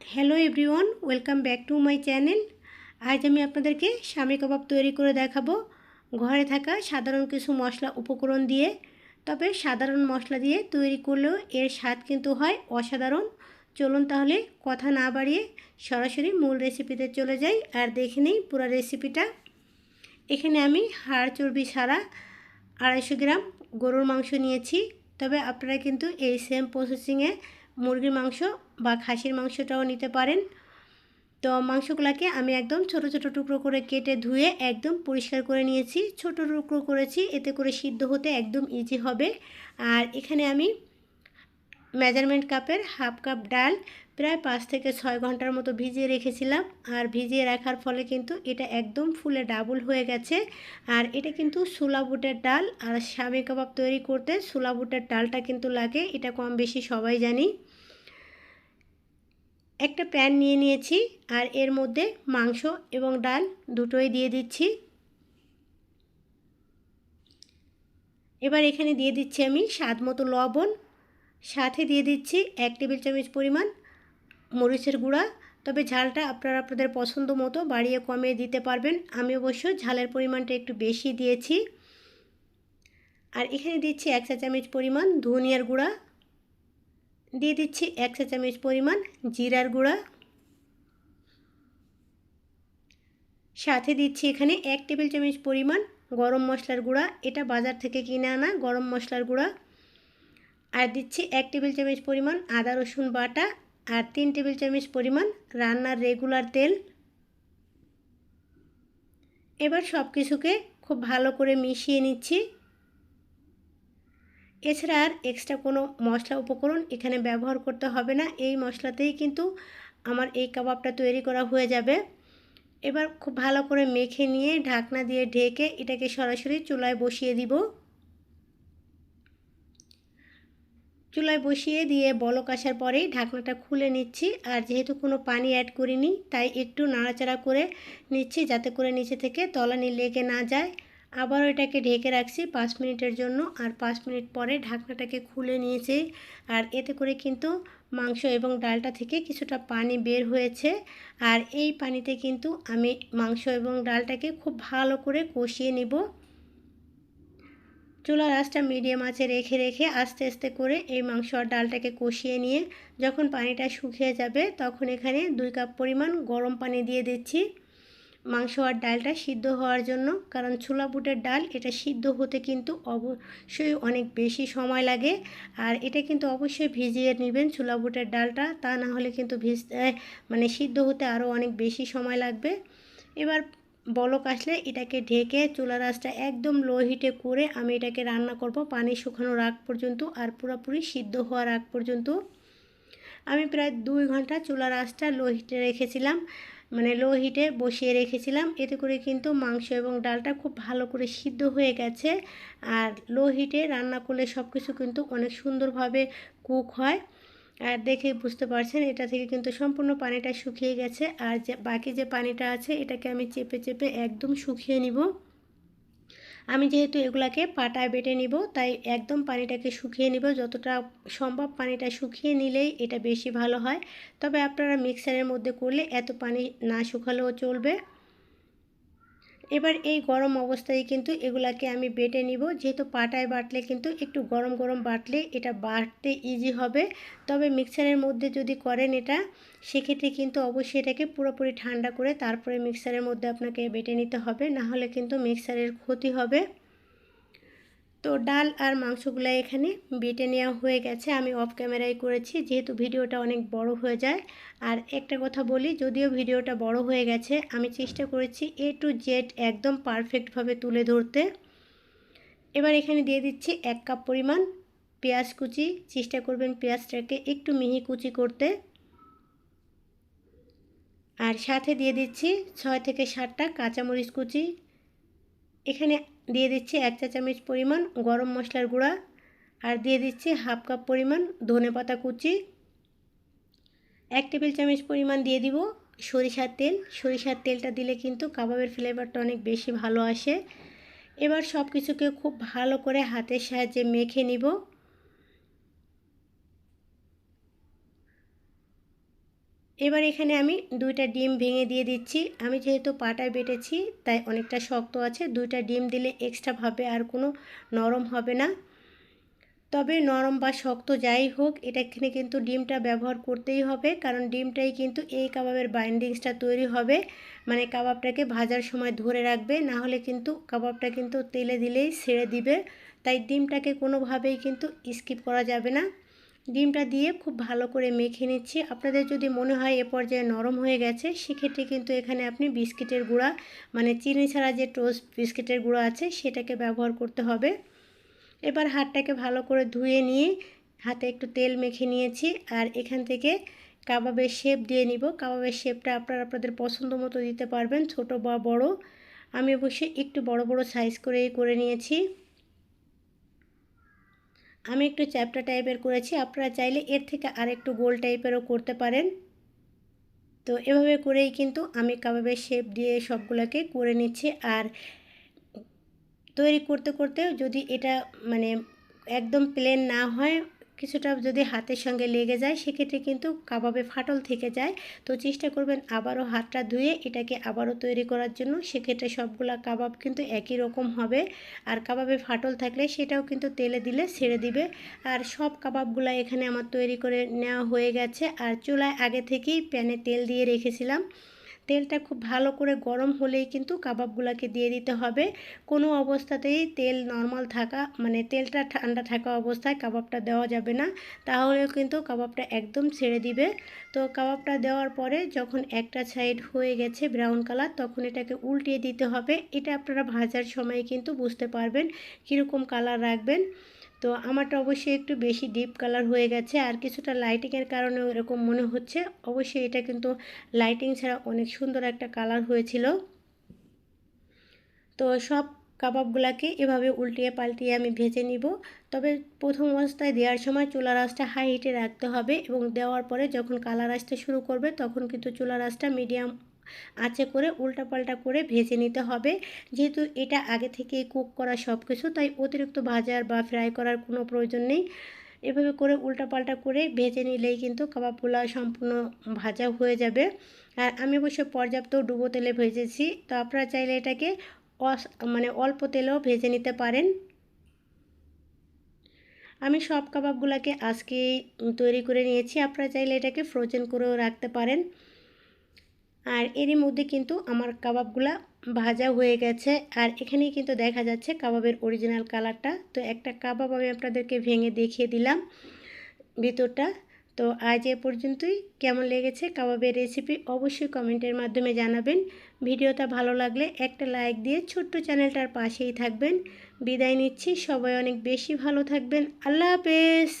Hello everyone welcome back to my channel আজ আমি আপনাদেরকে স্বামী কাবাব তৈরি করে দেখাবো। ঘরে থাকা সাধারণ কিছু মশলা উপকরণ দিয়ে, তবে সাধারণ মশলা দিয়ে তৈরি করলেও এর স্বাদ কিন্তু হয় অসাধারণ। চলুন তাহলে কথা না বাড়িয়ে সরাসরি মূল রেসিপিতে চলে যাই আর দেখে নিই পুরো রেসিপিটা এখানে আমি হাড় চর্বি ছাড়া আড়াইশো গ্রাম গরুর মাংস নিয়েছি, তবে আপনারা কিন্তু এই সেম প্রসেসিংয়ে মুরগির মাংস বা খাসির মাংসটাও নিতে পারেন। তো মাংসগুলোকে আমি একদম ছোট ছোট টুকরো করে কেটে ধুয়ে একদম পরিষ্কার করে নিয়েছি। ছোট টুকরো করেছি, এতে করে সিদ্ধ হতে একদম ইজি হবে। আর এখানে আমি মেজারমেন্ট কাপের হাফ কাপ ডাল প্রায় পাঁচ থেকে ছয় ঘণ্টার মতো ভিজিয়ে রেখেছিলাম। আর ভিজিয়ে রাখার ফলে কিন্তু এটা একদম ফুলে ডাবল হয়ে গেছে। আর এটা কিন্তু বুটের ডাল। আর স্বামী কাবাব তৈরি করতে বুটের ডালটা কিন্তু লাগে, এটা কম বেশি সবাই জানি। একটা প্যান নিয়ে নিয়েছি আর এর মধ্যে মাংস এবং ডাল দুটোই দিয়ে দিচ্ছি। এবার এখানে দিয়ে দিচ্ছি আমি স্বাদ মতো লবণ। সাথে দিয়ে দিচ্ছি এক টেবিল চামচ পরিমাণ মরিচের গুঁড়া। তবে ঝালটা আপনারা আপনাদের পছন্দ মতো বাড়িয়ে কমিয়ে দিতে পারবেন। আমি অবশ্য ঝালের পরিমাণটা একটু বেশি দিয়েছি। আর এখানে দিচ্ছি এক চা চামচ পরিমাণ ধনিয়ার গুঁড়া। দিয়ে দিচ্ছি এক চা চামচ পরিমাণ জিরার গুঁড়া। সাথে দিচ্ছি এখানে এক টেবিল চামচ পরিমাণ গরম মশলার গুঁড়া। এটা বাজার থেকে কিনে আনা গরম মশলার গুঁড়া। আর দিচ্ছি এক টেবিল চামচ পরিমাণ আদা রসুন বাটা আর তিন টেবিল চামচ পরিমাণ রান্নার রেগুলার তেল। এবার সব কিছুকে খুব ভালো করে মিশিয়ে নিচ্ছি। এছাড়া আর এক্সট্রা কোনো মশলা উপকরণ এখানে ব্যবহার করতে হবে না। এই মশলাতেই কিন্তু আমার এই কাবাবটা তৈরি করা হয়ে যাবে। এবার খুব ভালো করে মেখে নিয়ে ঢাকনা দিয়ে ঢেকে এটাকে সরাসরি চুলায় বসিয়ে দিব। চুলায় বসিয়ে দিয়ে বলক আসার পরেই ঢাকনাটা খুলে নিচ্ছি। আর যেহেতু কোনো পানি অ্যাড করিনি, তাই একটু নাড়াচাড়া করে নিচ্ছি যাতে করে নিচে থেকে তলানি লেগে না যায়। আবারও এটাকে ঢেকে রাখছি পাঁচ মিনিটের জন্য। আর পাঁচ মিনিট পরে ঢাকনাটাকে খুলে নিয়েছি। আর এতে করে কিন্তু মাংস এবং ডালটা থেকে কিছুটা পানি বের হয়েছে। আর এই পানিতে কিন্তু আমি মাংস এবং ডালটাকে খুব ভালো করে কষিয়ে নিব। চুলা আঁচটা মিডিয়াম আঁচে রেখে রেখে আস্তে আস্তে করে এই মাংস আর ডালটাকে কষিয়ে নিয়ে যখন পানিটা শুকিয়ে যাবে তখন এখানে দুই কাপ পরিমাণ গরম পানি দিয়ে দিচ্ছি। মাংস আর ডালটা সিদ্ধ হওয়ার জন্য, কারণ ছোলা বুটের ডাল, এটা সিদ্ধ হতে কিন্তু অবশ্যই অনেক বেশি সময় লাগে। আর এটা কিন্তু অবশ্যই ভিজিয়ে নেবেন ছোলা বুটের ডালটা, তা না হলে কিন্তু ভিজতে মানে সিদ্ধ হতে আরও অনেক বেশি সময় লাগবে। এবার বলক আসলে এটাকে ঢেকে চুলার আঁচটা একদম লো হিটে করে আমি এটাকে রান্না করব পানি শুকানোর আগ পর্যন্ত আর পুরোপুরি সিদ্ধ হওয়ার আগ পর্যন্ত। আমি প্রায় দুই ঘণ্টা চুলার আঁচটা লো হিটে রেখেছিলাম। মানে লো হিটে বসিয়ে রেখেছিলাম। এতে করে কিন্তু মাংস এবং ডালটা খুব ভালো করে সিদ্ধ হয়ে গেছে। আর লো হিটে রান্না করলে সব কিছু কিন্তু অনেক সুন্দরভাবে কুক হয়। আর দেখে বুঝতে পারছেন, এটা থেকে কিন্তু সম্পূর্ণ পানিটা শুকিয়ে গেছে। আর যে বাকি যে পানিটা আছে, এটাকে আমি চেপে চেপে একদম শুকিয়ে নিব। আমি যেহেতু এগুলাকে পাটায় বেটে নিব, তাই একদম পানিটাকে শুকিয়ে নিব। যতটা সম্ভব পানিটা শুকিয়ে নিলেই এটা বেশি ভালো হয়। তবে আপনারা মিক্সারের মধ্যে করলে এত পানি না শুকালেও চলবে। এবার এই গরম অবস্থায় কিন্তু এগুলাকে আমি বেটে নিব। যেহেতু পাটায় বাটলে কিন্তু একটু গরম গরম বাটলে এটা বাটতে ইজি হবে। তবে মিক্সারের মধ্যে যদি করেন এটা, সেক্ষেত্রে কিন্তু অবশ্যই এটাকে পুরোপুরি ঠান্ডা করে তারপরে মিক্সারের মধ্যে আপনাকে বেটে নিতে হবে। না হলে কিন্তু মিক্সারের ক্ষতি হবে। তো ডাল আর মাংসগুলো এখানে বেটে নেওয়া হয়ে গেছে, আমি অফ ক্যামেরায় করেছি, যেহেতু ভিডিওটা অনেক বড় হয়ে যায়। আর একটা কথা বলি, যদিও ভিডিওটা বড় হয়ে গেছে, আমি চেষ্টা করেছি এ টু জেড একদম পারফেক্টভাবে তুলে ধরতে। এবার এখানে দিয়ে দিচ্ছি এক কাপ পরিমাণ পেঁয়াজ কুচি, চেষ্টা করবেন পেঁয়াজটাকে একটু মিহি কুচি করতে। আর সাথে দিয়ে দিচ্ছি ছয় থেকে সাতটা কাঁচামরিচ কুচি এখানে দিয়ে দিচ্ছি এক চা চামচ পরিমাণ গরম মশলার গুঁড়া আর দিয়ে দিচ্ছি হাফ কাপ পরিমাণ ধনে পাতা কুচি। এক টেবিল চামচ পরিমাণ দিয়ে দিব সরিষার তেল। সরিষার তেলটা দিলে কিন্তু কাবাবের ফ্লেভারটা অনেক বেশি ভালো আসে। এবার সব কিছুকে খুব ভালো করে হাতের সাহায্যে মেখে নিব। এবার এখানে আমি দুইটা ডিম ভেঙে দিয়ে দিচ্ছি। আমি যেহেতু পাটায় বেটেছি, তাই অনেকটা শক্ত আছে। দুইটা ডিম দিলে এক্সট্রাভাবে আর কোনো নরম হবে না। তবে নরম বা শক্ত যাই হোক, এটা এখানে কিন্তু ডিমটা ব্যবহার করতেই হবে। কারণ ডিমটাই কিন্তু এই কাবাবের বাইন্ডিংসটা তৈরি হবে। মানে কাবাবটাকে ভাজার সময় ধরে রাখবে, না হলে কিন্তু কাবাবটা কিন্তু তেলে দিলেই ছেড়ে দিবে। তাই ডিমটাকে কোনোভাবেই কিন্তু স্কিপ করা যাবে না। ডিমটা দিয়ে খুব ভালো করে মেখে নিচ্ছি। আপনাদের যদি মনে হয় এ পর্যায়ে নরম হয়ে গেছে, সেক্ষেত্রে কিন্তু এখানে আপনি বিস্কিটের গুঁড়া মানে চিনি ছাড়া যে টোস্ট বিস্কিটের গুঁড়া আছে, সেটাকে ব্যবহার করতে হবে। এবার হাতটাকে ভালো করে ধুয়ে নিয়ে হাতে একটু তেল মেখে নিয়েছি আর এখান থেকে কাবাবের শেপ দিয়ে নিব। কাবাবের শেপটা আপনারা আপনাদের পছন্দ মতো দিতে পারবেন, ছোট বা বড়। আমি অবশ্যই একটু বড় বড় সাইজ করেই করে নিয়েছি। আমি একটু চ্যাপটা টাইপের করেছি, আপনারা চাইলে এর থেকে আর একটু গোল টাইপেরও করতে পারেন। তো এভাবে করেই কিন্তু আমি কাবাবের শেপ দিয়ে সবগুলোকে করে নিচ্ছি। আর তৈরি করতে করতে যদি এটা মানে একদম প্লেন না হয় কিছুটা যদি হাতের সঙ্গে লেগে যায়, সেক্ষেত্রে কিন্তু কাবাবে ফাটল থেকে যায়। তো চেষ্টা করবেন আবারও হাতটা ধুয়ে এটাকে আবারও তৈরি করার জন্য। সেক্ষেত্রে সবগুলা কাবাব কিন্তু একই রকম হবে। আর কাবাবে ফাটল থাকলে সেটাও কিন্তু তেলে দিলে ছেড়ে দিবে। আর সব কাবাবগুলো এখানে আমার তৈরি করে নেওয়া হয়ে গেছে। আর চুলায় আগে থেকেই প্যানে তেল দিয়ে রেখেছিলাম। তেলটা খুব ভালো করে গরম হলেই কিন্তু কাবাবগুলোকে দিয়ে দিতে হবে। কোনো অবস্থাতেই তেল নর্মাল থাকা মানে তেলটা ঠান্ডা থাকা অবস্থায় কাবাবটা দেওয়া যাবে না। তাহলেও কিন্তু কাবাবটা একদম ছেড়ে দিবে। তো কাবাবটা দেওয়ার পরে যখন একটা সাইড হয়ে গেছে ব্রাউন কালার তখন এটাকে উল্টিয়ে দিতে হবে। এটা আপনারা ভাজার সময় কিন্তু বুঝতে পারবেন কীরকম কালার রাখবেন। তো আমারটা অবশ্যই একটু বেশি ডিপ কালার হয়ে গেছে আর কিছুটা লাইটিংয়ের কারণে এরকম মনে হচ্ছে। অবশ্যই এটা কিন্তু লাইটিং ছাড়া অনেক সুন্দর একটা কালার হয়েছিল। তো সব কাবাবগুলোকে এভাবে উল্টিয়ে পাল্টিয়ে আমি ভেজে নিব। তবে প্রথম অবস্থায় দেওয়ার সময় চুলা রাসটা হাই হিটে রাখতে হবে এবং দেওয়ার পরে যখন কালার আসতে শুরু করবে তখন কিন্তু চুলা রাসটা মিডিয়াম আঁচে করে উল্টাপাল্টা করে ভেজে নিতে হবে। যেহেতু এটা আগে থেকেই কুক করা সব কিছু তাই অতিরিক্ত ভাজার বা ফ্রাই করার কোনো প্রয়োজন নেই। এভাবে করে উল্টাপাল্টা করে ভেজে নিলেই কিন্তু কাবাবগুলো সম্পূর্ণ ভাজা হয়ে যাবে। আর আমি অবশ্য পর্যাপ্ত ডুবো তেলে ভেজেছি, তো আপনারা চাইলে এটাকে অস মানে অল্প তেলেও ভেজে নিতে পারেন। আমি সব কাবাবগুলোকে আজকেই তৈরি করে নিয়েছি, আপনারা চাইলে এটাকে ফ্রোজেন করেও রাখতে পারেন। আর এরই মধ্যে কিন্তু আমার কাবাবগুলা ভাজা হয়ে গেছে। আর এখানেই কিন্তু দেখা যাচ্ছে কাবাবের অরিজিনাল কালারটা তো একটা কাবাব আমি আপনাদেরকে ভেঙে দেখিয়ে দিলাম ভিতরটা। তো আজ এ পর্যন্তই। কেমন লেগেছে কাবাবের রেসিপি অবশ্যই কমেন্টের মাধ্যমে জানাবেন। ভিডিওটা ভালো লাগলে একটা লাইক দিয়ে ছোট্ট চ্যানেলটার পাশেই থাকবেন। বিদায় নিচ্ছি। সবাই অনেক বেশি ভালো থাকবেন। আল্লাহ হাফেজ!